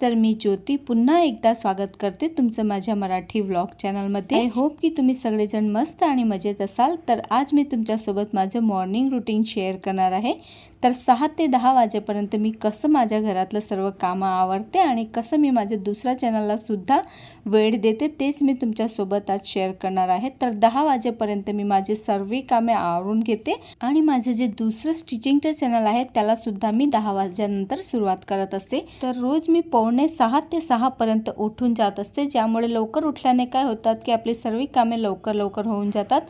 तर मी ज्योती. पुन्हा एकदा स्वागत करते तुमचं माझ्या मराठी व्लॉग चॅनलमध्ये. आय होप की तुम्ही सगळेजण मस्त आणि मजेत असाल. तर आज मी तुमच्यासोबत माझं मॉर्निंग रुटीन शेअर करणार आहे. तर सहा ते दहा वाजेपर्यंत मी कसं माझ्या घरातलं सर्व कामं आवडते आणि कसं मी माझ्या दुसऱ्या चॅनललासुद्धा वेळ देते तेच मी तुमच्यासोबत आज शेअर करणार आहे. तर दहा वाजेपर्यंत मी माझे सर्व कामे आवरून घेते आणि माझे जे दुसरं स्टिचिंगचं चॅनल आहे त्यालासुद्धा मी दहा वाजल्यानंतर सुरुवात करत असते. तर रोज मी पावणे सहा ते सहापर्यंत उठून जात असते ज्यामुळे लवकर उठल्याने काय होतात की आपली सर्व कामे लवकर लवकर होऊन जातात.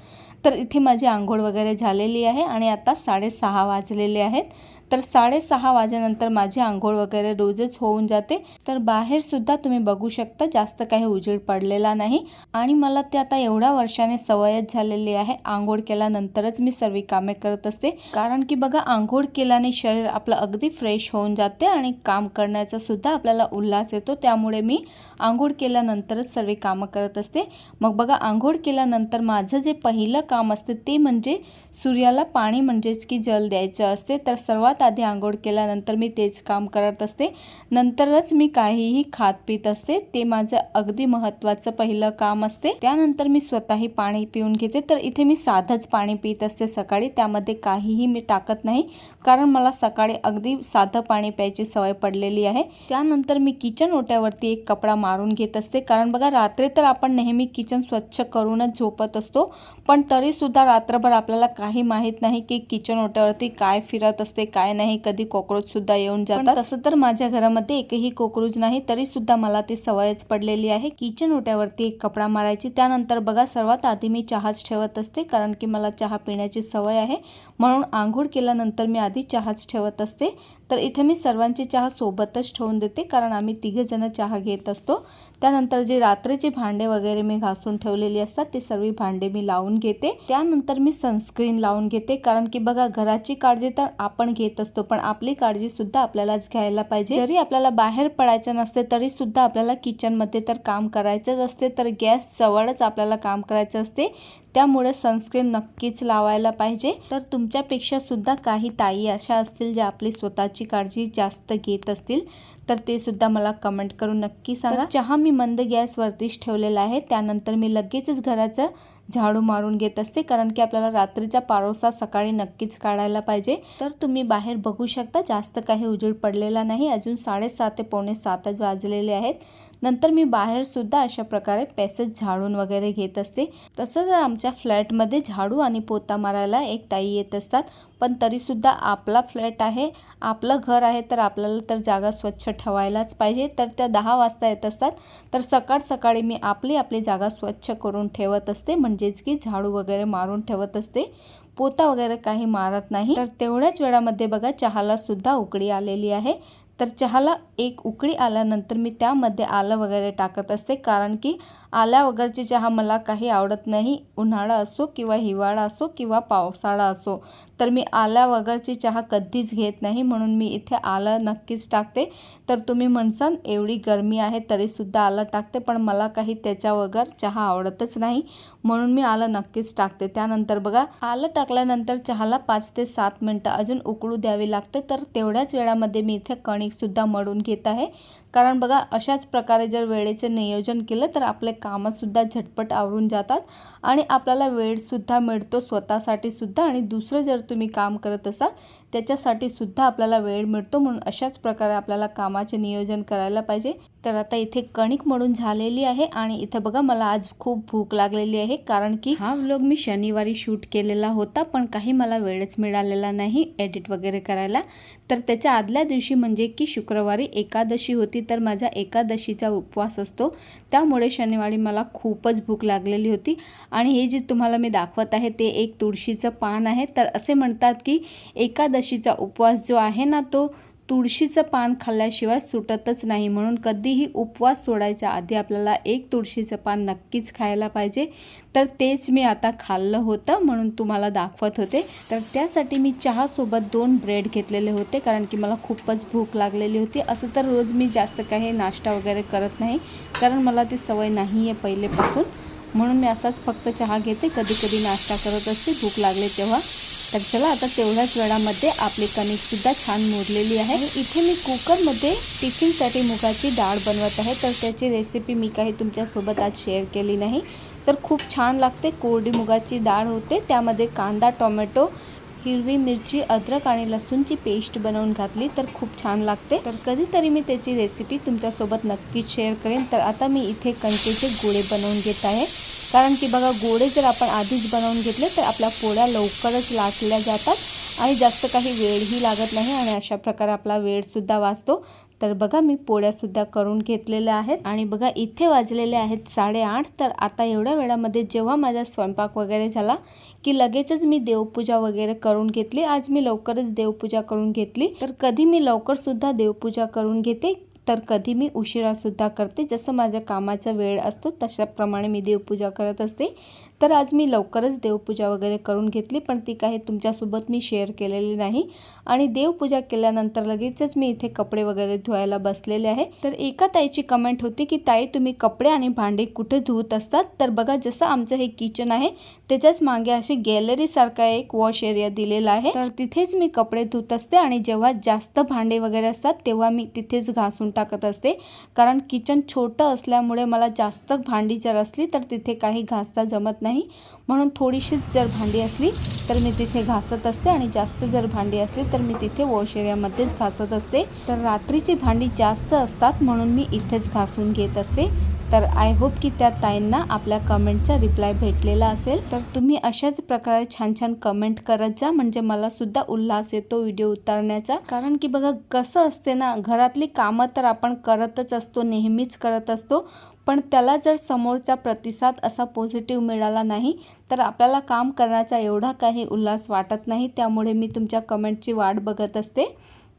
तर इथे माझी आंघोळ वगैरे झालेली आहे आणि आता साडेसहा वाजलेले आहेत. तर साडेसहा वाजेनंतर माझी आंघोळ वगैरे रोजच होऊन जाते. तर बाहेर सुद्धा तुम्ही बघू शकता जास्त काही उजेड पडलेला नाही. आणि मला ते आता एवढ्या वर्षाने सवयच झालेली आहे. आंघोळ केल्यानंतरच मी सर्व कामे करत असते. कारण की बघा आंघोळ केल्याने शरीर आपलं अगदी फ्रेश होऊन जाते आणि काम करण्याचा सुद्धा आपल्याला उल्हास येतो. त्यामुळे मी आंघोळ केल्यानंतरच सर्व कामं करत असते. मग बघा आंघोळ केल्यानंतर माझं जे पहिलं काम असते ते म्हणजे सूर्याला पाणी म्हणजेच की जल द्यायचं असते. तर सर्वात आधी आंघोळ केल्यानंतर मी तेच काम करत असते. नंतरच मी काहीही खात पित असते. ते माझं अगदी महत्त्वाचं पहिलं काम असते. त्यानंतर मी स्वतःही पाणी पिऊन घेते. तर इथे मी साधंच पाणी पित असते सकाळी. त्यामध्ये काहीही मी टाकत नाही. कारण मला सकाळी अगदी साधं पाणी प्यायची सवय पडलेली आहे. त्यानंतर मी किचन ओट्यावरती एक कपडा मारून घेत असते. कारण बघा रात्री तर आपण नेहमी किचन स्वच्छ करूनच झोपत असतो. पण तरीसुद्धा रात्रभर आपल्याला काही माहीत नाही की किचन ओट्यावरती काय फिरत असते काय नाही कधी कॉक्रोच सुद्धा येऊन जातात. तसं तर माझ्या घरामध्ये एकही कॉक्रोच नाही तरी सुद्धा मला ती सवयच पडलेली आहे. किचन ओट्यावरती एक कपडा मारायची त्यानंतर बघा सर्वात आधी मी चहाच ठेवत असते कारण की मला चहा पिण्याची सवय आहे. म्हणून आंघोळ केल्यानंतर मी आधी चहाच ठेवत असते. तर इथे मी सर्वांची चहा सोबतच ठेवून देते कारण आम्ही तिघे जण चहा घेत असतो. त्यानंतर जे रात्रीचे भांडे वगैरे मी घासून ठेवलेली असतात ते सर्व भांडे मी लावून घेते. त्यानंतर मी सनस्क्रीन लावून घेते कारण की बघा घराची काळजी तर आपण घेत असतो पण आपली काळजी सुद्धा आपल्यालाच घ्यायला पाहिजे. जरी आपल्याला बाहेर पडायचं नसते तरी सुद्धा आपल्याला किचनमध्ये तर काम करायचंच असते तर गॅस जवळच आपल्याला काम करायचं असते. त्यामुळे सनस्क्रीन नक्कीच लावायला पाहिजे. तर तुमच्यापेक्षा सुद्धा काही ताई अशा असतील ज्या आपली स्वतःची काळजी जास्त घेत असतील तर ते सुद्धा मला कमेंट करून नक्की सांगा. चहा मी मंद गॅसवरतीच ठेवलेला आहे त्यानंतर मी लगेचच घराचं झाडू मारून घेत असते कारण की आपल्याला रात्रीचा पारोसा सकाळी नक्कीच काढायला पाहिजे. तर तुम्ही बाहेर बघू शकता जास्त काही उजेड पडलेला नाही. अजून साडेसात ते पावणे सातच वाजलेले आहेत. नंतर मी बाहेरसुद्धा अशा प्रकारे पॅसेज झाडून वगैरे घेत असते. तसंच आमच्या फ्लॅटमध्ये झाडू आणि पोता मारायला एक ताई येत असतात. पण तरीसुद्धा आपला फ्लॅट आहे. आपलं घर आहे तर आपल्याला तर जागा स्वच्छ ठेवायलाच पाहिजे. तर त्या दहा वाजता येत असतात. तर सकाळ सकाळी मी आपली आपली जागा स्वच्छ करून ठेवत असते. म्हणजेच की झाडू वगैरे मारून ठेवत असते. पोता वगैरे काही मारत नाही. तर तेवढ्याच वेळामध्ये बघा चहाला सुद्धा उकडी आलेली आहे. तर चहाला एक उकळी आल्यानंतर मी त्यामध्ये आलं वगैरे टाकत असते. कारण की आल्या वगैरेची चहा मला काही आवडत नाही. उन्हाळा असो किंवा हिवाळा असो किंवा पावसाळा असो. तर मी आल्या वगैरेची चहा कधीच घेत नाही. म्हणून मी इथे आलं नक्कीच टाकते. तर तुम्ही म्हणसान एवढी गरमी आहे तरीसुद्धा आलं टाकते. पण मला काही त्याच्या वगैरे चहा आवडतच नाही. म्हणून मी आलं नक्कीच टाकते. त्यानंतर बघा आलं टाकल्यानंतर चहाला पाच ते सात मिनटं अजून उकळू द्यावी लागते. तर तेवढ्याच वेळामध्ये मी इथे सुद्धा मळून घेत आहे. कारण बघा अशाच प्रकारे जर वेळेचे नियोजन केलं तर आपले कामंसुद्धा झटपट आवरून जातात आणि आपल्याला वेळसुद्धा मिळतो स्वतःसाठी सुद्धा. आणि दुसरं जर तुम्ही काम करत असाल त्याच्यासाठी सुद्धा आपल्याला वेळ मिळतो. म्हणून अशाच प्रकारे आपल्याला कामाचे नियोजन करायला पाहिजे. तर आता इथे कणिक म्हणून झालेली आहे आणि इथे बघा मला आज खूप भूक लागलेली आहे. कारण की हा व्लॉग मी शनिवारी शूट केलेला होता पण काही मला वेळच मिळालेला नाही एडिट वगैरे करायला. तर त्याच्या आदल्या दिवशी म्हणजे की शुक्रवारी एकादशी होती तर माझा एकादशीचा उपवास असतो. त्यामुळे शनिवारी मला खूपच भूक लागलेली होती. आणि हे जे तुम्हाला मी दाखवत आहे ते एक तुळशीचं पान आहे. तर असे म्हणतात की एकादशीचा उपवास जो आहे ना तो तुळशीचं पान खाल्ल्याशिवाय सुटतच नाही. म्हणून कधीही उपवास सोडायच्या आधी आपल्याला एक तुळशीचं पान नक्कीच खायला पाहिजे. तर तेच मी आता खाल्लं होतं म्हणून तुम्हाला दाखवत होते. तर त्यासाठी मी चहासोबत दोन ब्रेड घेतलेले होते कारण की मला खूपच भूक लागलेली होती. असं तर रोज मी जास्त काही नाश्ता वगैरे करत नाही कारण मला ती सवय नाही आहे पहिलेपासून. म्हणून मी असाच फक्त चहा घेते. कधी कधी नाश्ता करत असते. भूक लागले तेव्हा तर चला आता तेवढ्याच वेळामध्ये आपली कणिकसुद्धा छान मोडलेली आहे. इथे मी कुकरमध्ये टिफिनसाठी मुगाची डाळ बनवत आहे. तर त्याची रेसिपी मी काही तुमच्यासोबत आज शेअर केली नाही. तर खूप छान लागते. कोरडी मुगाची डाळ होते. त्यामध्ये कांदा टोमॅटो हिरवी मिरची अद्रक आणि लसूणची पेस्ट बनवून घातली. तर खूप छान लागते. तर कधीतरी मी त्याची रेसिपी तुमच्यासोबत नक्कीच शेअर करेन. तर आता मी इथे कणकेचे गोळे बनवून घेत आहे. कारण की बघा गोळे जर आपण आधीच बनवून घेतले तर आपल्या पोळ्या लवकरच लाटल्या जातात आणि जास्त काही वेळही लागत नाही आणि अशा प्रकारे आपला वेळसुद्धा वाचतो. तर बघा मी पोळ्यासुद्धा करून घेतलेल्या आहेत आणि बघा इथे वाजलेले आहेत साडेआठ. तर आता एवढ्या वेळामध्ये जेव्हा माझा स्वयंपाक वगैरे झाला की लगेचच मी देवपूजा वगैरे करून घेतली. आज मी लवकरच देवपूजा करून घेतली. तर कधी मी लवकरसुद्धा देवपूजा करून घेते. तर कधी मी उशिरासुद्धा करते. जसं माझ्या कामाचा वेळ असतो तशाप्रमाणे मी देवपूजा करत असते. तर आज मी लवकरच देवपूजा वगैरे करून घेतली पण ती काही तुमच्यासोबत मी शेअर केलेली नाही. आणि देवपूजा केल्यानंतर लगेचच मी इथे कपडे वगैरे धुवायला बसलेले आहे. तर एका ताईची कमेंट होती की ताई तुम्ही कपडे आणि भांडे कुठे धुवत असतात? तर बघा जसं आमचं हे किचन आहे त्याच्याच मागे अशी गॅलरीसारखा एक वॉश एरिया दिलेला आहे. तर तिथेच मी कपडे धुत असते आणि जेव्हा जास्त भांडे वगैरे असतात तेव्हा मी तिथेच घासून टाकत असते. कारण किचन छोटं असल्यामुळे मला जास्त भांडी जर असली तर तिथे काही घासता जमत नाही नाही. म्हणून थोडीशीच जर भांडी असली तर मी तिथे घासत असते आणि जास्त जर भांडी असली तर मी तिथे वॉश एरियामध्येच घासत असते. तर रात्रीची भांडी जास्त असतात म्हणून मी इथेच घासून घेत असते. तर आय होप की त्या ताईंना आपल्या कमेंटचा रिप्लाय भेटलेला असेल. तर तुम्ही अशाच प्रकारे छान छान कमेंट करत जा म्हणजे मला सुद्धा उल्हास येतो व्हिडिओ उतरण्याचा. कारण की बघा कसं असते ना घरातली कामं तर आपण करतच असतो नेहमीच करत असतो. पण त्याला जर समोरचा प्रतिसाद असा पॉझिटिव्ह मिळाला नाही तर आपल्याला काम करण्याचा एवढा काही उल्हास वाटत नाही. त्यामुळे मी तुमच्या कमेंटची वाट बघत असते.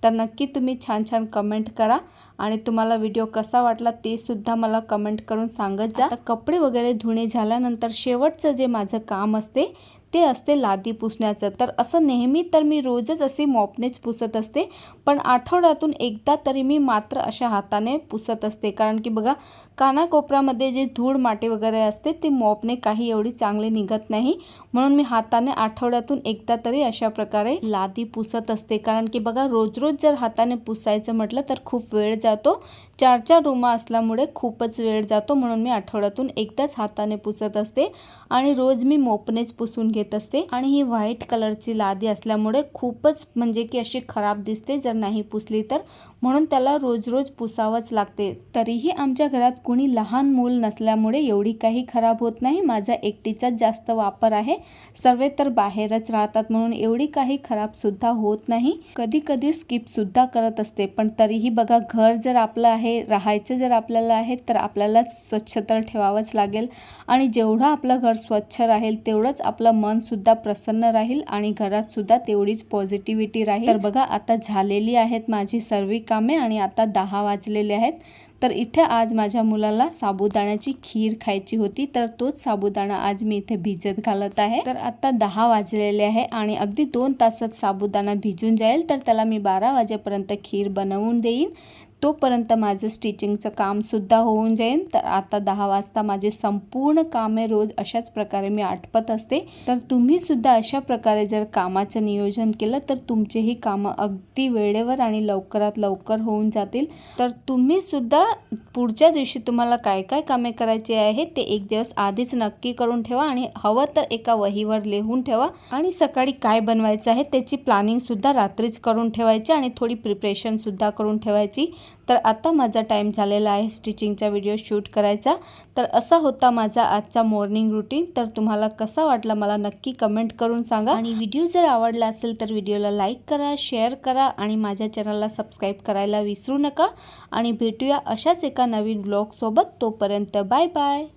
तर नक्की तुम्ही छान छान कमेंट करा आणि तुम्हाला व्हिडिओ कसा वाटला ते सुद्धा मला कमेंट करून सांगत जा. कपडे वगैरे धुणे झाल्यानंतर शेवटचं जे माझं काम असते ते असते लादी पुसण्याचं. तर असं नेहमी तर मी रोजच असे मॉपनेच पुसत असते. पण आठवड्यातून एकदा तरी मी मात्र अशा हाताने पुसत असते. कारण की बघा कानाकोपऱ्यामध्ये जे धूळ माटे वगैरे असते ते मॉपने काही एवढी चांगले निघत नाही. म्हणून मी हाताने आठवड्यातून एकदा तरी अशा प्रकारे लादी पुसत असते. कारण की बघा रोज रोज जर हाताने पुसायचं म्हटलं तर खूप वेळ जातो. चार चार रुमा असल्यामुळे खूपच वेळ जातो. म्हणून मी आठवड्यातून एकदाच हाताने पुसत असते. आणि रोज मी मोपनेच पुसून घेत असते. आणि ही व्हाईट कलरची लादी असल्यामुळे खूपच म्हणजे की अशी खराब दिसते. जर नाही पुसली तर म्हणून त्याला रोज रोज पुसावंच लागते. तरीही आमच्या घरात कुणी लहान मूल नसल्यामुळे एवढी काही खराब होत नाही. माझा एकटीचाच जास्त वापर आहे. सर्व तर बाहेरच राहतात म्हणून एवढी काही खराबसुद्धा होत नाही. कधी कधी स्किपसुद्धा करत असते. पण तरीही बघा घर जर आपलं आहे राहायचं जर आपल्याला आहे तर आपल्याला स्वच्छ तर ठेवावंच लागेल. आणि जेवढं आपलं घर स्वच्छ राहील तेवढंच आपलं मनसुद्धा प्रसन्न राहील आणि घरातसुद्धा तेवढीच पॉझिटिव्हिटी राहील. तर बघा आता झालेली आहेत माझी सर्व रिकामे आणि आता दहा वाजलेले आहेत. तर इथे आज माझ्या मुलाला साबुदाण्याची खीर खायची होती तर तोच साबुदाणा आज मी इथे भिजत घालत आहे. तर आता दहा वाजलेले आहे आणि अगदी दोन तासात साबुदाणा भिजून जाईल तर त्याला मी बारा वाजेपर्यंत खीर बनवून देईन. तोपर्यंत माझं स्टिचिंगचं कामसुद्धा होऊन जाईल. तर आता दहा वाजता माझे संपूर्ण कामे रोज अशाच प्रकारे मी आटपत असते. तर तुम्ही सुद्धा अशा प्रकारे जर कामाचं नियोजन केलं तर तुमचेही कामं अगदी वेळेवर आणि लवकरात लवकर होऊन जातील. तर तुम्ही सुद्धा पुढच्या दिवशी तुम्हाला काय काय कामे करायचे आहे ते एक दिवस आधीच नक्की करून ठेवा आणि हवं तर एका वहीवर लिहून ठेवा. आणि सकाळी काय बनवायचं आहे त्याची प्लॅनिंगसुद्धा रात्रीच करून ठेवायची आणि थोडी प्रिपरेशनसुद्धा करून ठेवायची. तर आता माझा टाईम झालेला आहे स्टिचिंगचा व्हिडिओ शूट करायचा. तर असा होता माझा आजचा मॉर्निंग रुटीन तर तुम्हाला कसा वाटला मला नक्की कमेंट करून सांगा. आणि व्हिडिओ जर आवडला असेल तर व्हिडिओला लाईक करा शेअर करा आणि माझ्या चॅनलला सबस्क्राईब करायला विसरू नका. आणि भेटूया अशाच एका नवीन ब्लॉगसोबत तोपर्यंत बाय बाय